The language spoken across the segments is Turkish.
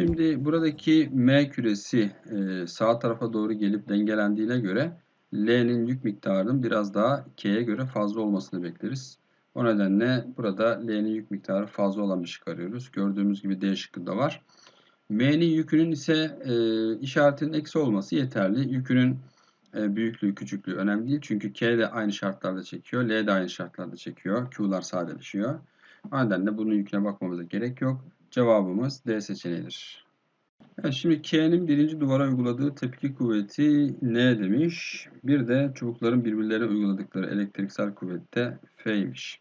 Şimdi buradaki M küresi e, sağ tarafa doğru gelip dengelendiğine göre L'nin yük miktarının biraz daha K'ye göre fazla olmasını bekleriz. O nedenle burada L'nin yük miktarı fazla olan bir şık arıyoruz. Gördüğümüz gibi D şıkkında var. M'nin yükünün ise e, işaretinin eksi olması yeterli. Yükünün e, büyüklüğü, küçüklüğü önemli değil. Çünkü K de aynı şartlarda çekiyor. L de aynı şartlarda çekiyor. Q'lar sadeleşiyor. O nedenle bunun yüküne bakmamıza gerek yok. Cevabımız D seçeneğidir. Evet, şimdi K'nin birinci duvara uyguladığı tepki kuvveti ne demiş? Bir de çubukların birbirlerine uyguladıkları elektriksel kuvvette F'ymiş.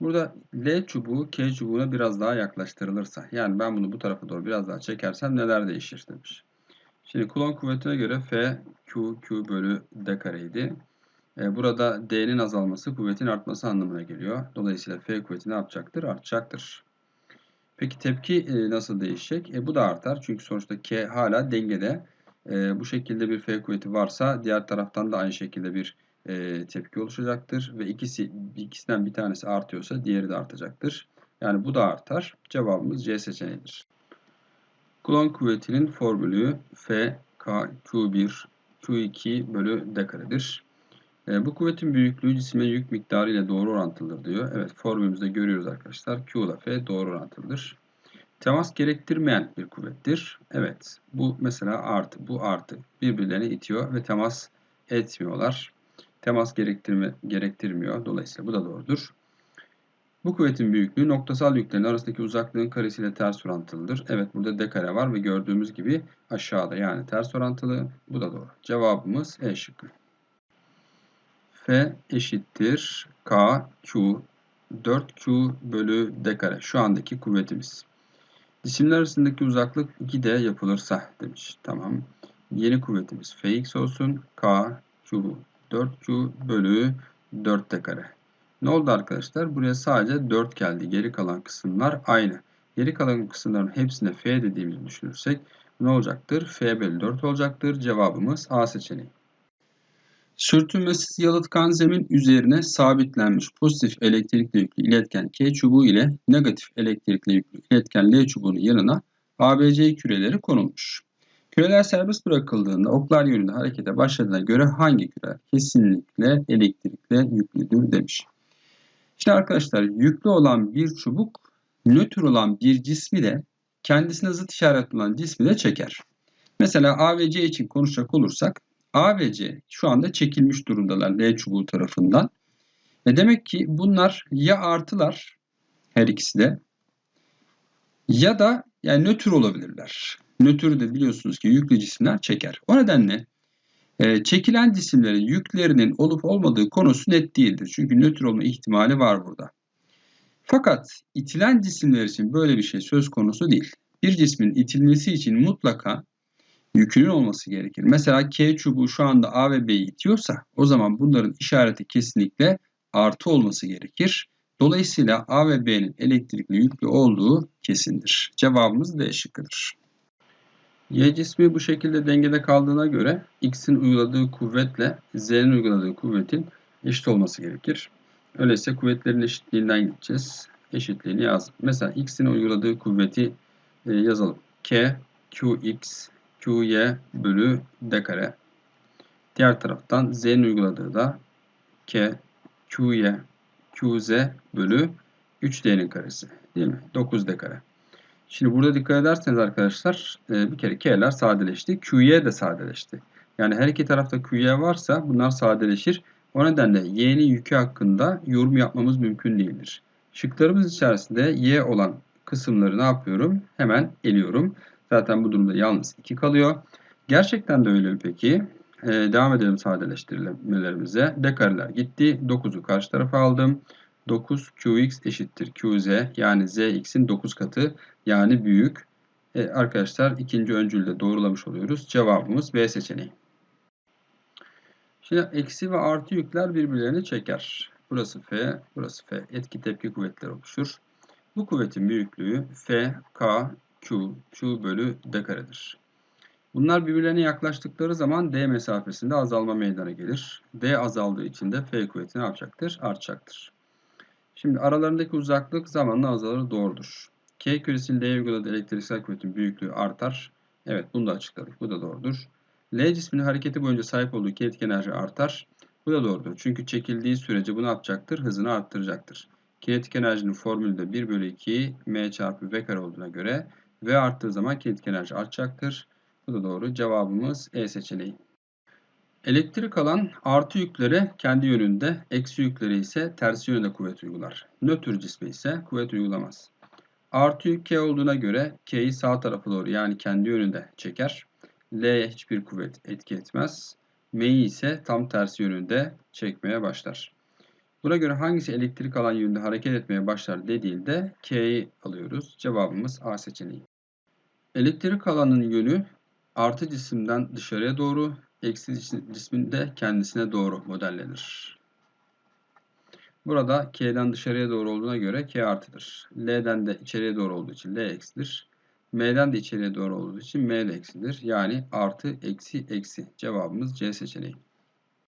Burada L çubuğu K çubuğuna biraz daha yaklaştırılırsa, yani ben bunu bu tarafa doğru biraz daha çekersem neler değişir demiş. Şimdi Coulomb kuvvetine göre F, Q, Q bölü D kareydi. E, burada D'nin azalması kuvvetin artması anlamına geliyor. Dolayısıyla F kuvveti ne yapacaktır? Artacaktır. Peki tepki e, nasıl değişecek? E, bu da artar. Çünkü sonuçta K hala dengede. E, bu şekilde bir F kuvveti varsa diğer taraftan da aynı şekilde bir e, tepki oluşacaktır. Ve ikisi ikisinden bir tanesi artıyorsa diğeri de artacaktır. Yani bu da artar. Cevabımız C seçeneğidir. Coulomb kuvvetinin formülü F, K, Q1, Q2 bölü D karedir. E, bu kuvvetin büyüklüğü cisme yük miktarı ile doğru orantılıdır diyor. Evet formülümüzde görüyoruz arkadaşlar. Q ile F doğru orantılıdır. Temas gerektirmeyen bir kuvvettir. Evet bu mesela artı bu artı birbirlerini itiyor ve temas etmiyorlar. Temas gerektirme, gerektirmiyor. Dolayısıyla bu da doğrudur. Bu kuvvetin büyüklüğü noktasal yüklerin arasındaki uzaklığın karesiyle ters orantılıdır. Evet burada d kare var ve gördüğümüz gibi aşağıda yani ters orantılı. Bu da doğru. Cevabımız E şıkkı. F eşittir K, Q, 4Q bölü D kare. Şu andaki kuvvetimiz. Cisimler arasındaki uzaklık 2D yapılırsa demiş. Tamam. Yeni kuvvetimiz Fx olsun. K, Q, 4Q bölü 4D kare. Ne oldu arkadaşlar? Buraya sadece 4 geldi. Geri kalan kısımlar aynı. Geri kalan kısımların hepsine F dediğimizi düşünürsek ne olacaktır? F bölü 4 olacaktır. Cevabımız A seçeneği. Sürtünmesiz yalıtkan zemin üzerine sabitlenmiş pozitif elektrikli yüklü iletken K çubuğu ile negatif elektrikli yüklü iletken L çubuğunun yanına ABC küreleri konulmuş. Küreler serbest bırakıldığında oklar yönünde harekete başladığına göre hangi küre kesinlikle elektrikle yüklüdür demiş. Şimdi arkadaşlar yüklü olan bir çubuk nötr olan bir cismi de kendisine zıt işaretli olan cismi de çeker. Mesela A ve C için konuşacak olursak A ve C şu anda çekilmiş durumdalar L çubuğu tarafından. E demek ki bunlar ya artılar her ikisi de ya da yani nötr olabilirler. Nötr de biliyorsunuz ki yüklü cisimler çeker. O nedenle e, çekilen cisimlerin yüklerinin olup olmadığı konusu net değildir. Çünkü nötr olma ihtimali var burada. Fakat itilen cisimler için böyle bir şey söz konusu değil. Bir cismin itilmesi için mutlaka yükünün olması gerekir. Mesela K çubuğu şu anda A ve B'yi itiyorsa o zaman bunların işareti kesinlikle artı olması gerekir. Dolayısıyla A ve B'nin elektrikli yüklü olduğu kesindir. Cevabımız D şıkkıdır. Y cismi bu şekilde dengede kaldığına göre X'in uyguladığı kuvvetle Z'nin uyguladığı kuvvetin eşit olması gerekir. Öyleyse kuvvetlerin eşitliğinden gideceğiz. Eşitliğini yaz. Mesela X'in uyguladığı kuvveti e, yazalım. K, Qx Qy bölü d kare. Diğer taraftan z'nin uyguladığı da k qy qz bölü 3d'nin karesi. Değil mi? 9d kare. Şimdi burada dikkat ederseniz arkadaşlar e, bir kere k'ler sadeleşti. qy de sadeleşti. Yani her iki tarafta qy varsa bunlar sadeleşir. O nedenle y'nin yükü hakkında yorum yapmamız mümkün değildir. Şıklarımız içerisinde y olan kısımları ne yapıyorum? Hemen eliyorum. Zaten bu durumda yalnız 2 kalıyor. Gerçekten de öyle mi peki? Ee, devam edelim sadeleştirmelerimize. D kareler gitti. 9'u karşı tarafa aldım. 9 qx eşittir qz yani zx'in 9 katı yani büyük. E, arkadaşlar ikinci öncülde doğrulamış oluyoruz. Cevabımız B seçeneği. Şimdi eksi ve artı yükler birbirlerini çeker. Burası F, burası F. Etki tepki kuvvetleri oluşur. Bu kuvvetin büyüklüğü F, K, Q, Q bölü D karedir. Bunlar birbirlerine yaklaştıkları zaman D mesafesinde azalma meydana gelir. D azaldığı için de F kuvveti ne yapacaktır? Artacaktır. Şimdi aralarındaki uzaklık zamanla azalır doğrudur. K küresinin L'ye uyguladığı elektriksel kuvvetin büyüklüğü artar. Evet bunu da açıkladık. Bu da doğrudur. L cisminin hareketi boyunca sahip olduğu kinetik enerji artar. Bu da doğrudur. Çünkü çekildiği sürece bunu yapacaktır? Hızını arttıracaktır. Kinetik enerjinin formülü de 1 bölü 2 m çarpı v kare olduğuna göre v arttığı zaman kinetik enerji artacaktır. Bu da doğru. Cevabımız E seçeneği. Elektrik alan artı yüklere kendi yönünde, eksi yüklere ise tersi yönde kuvvet uygular. Nötr cisme ise kuvvet uygulamaz. Artı yük K olduğuna göre K'yi sağ tarafa doğru yani kendi yönünde çeker. L'ye hiçbir kuvvet etki etmez. M'yi ise tam tersi yönünde çekmeye başlar. Buna göre hangisi elektrik alan yönünde hareket etmeye başlar dediğinde K'yi alıyoruz. Cevabımız A seçeneği. Elektrik alanın yönü artı cisimden dışarıya doğru, eksi cismin de kendisine doğru modellenir. Burada K'den dışarıya doğru olduğuna göre K artıdır. L'den de içeriye doğru olduğu için L eksidir. M'den de içeriye doğru olduğu için M de eksidir. Yani artı, eksi, eksi. Cevabımız C seçeneği.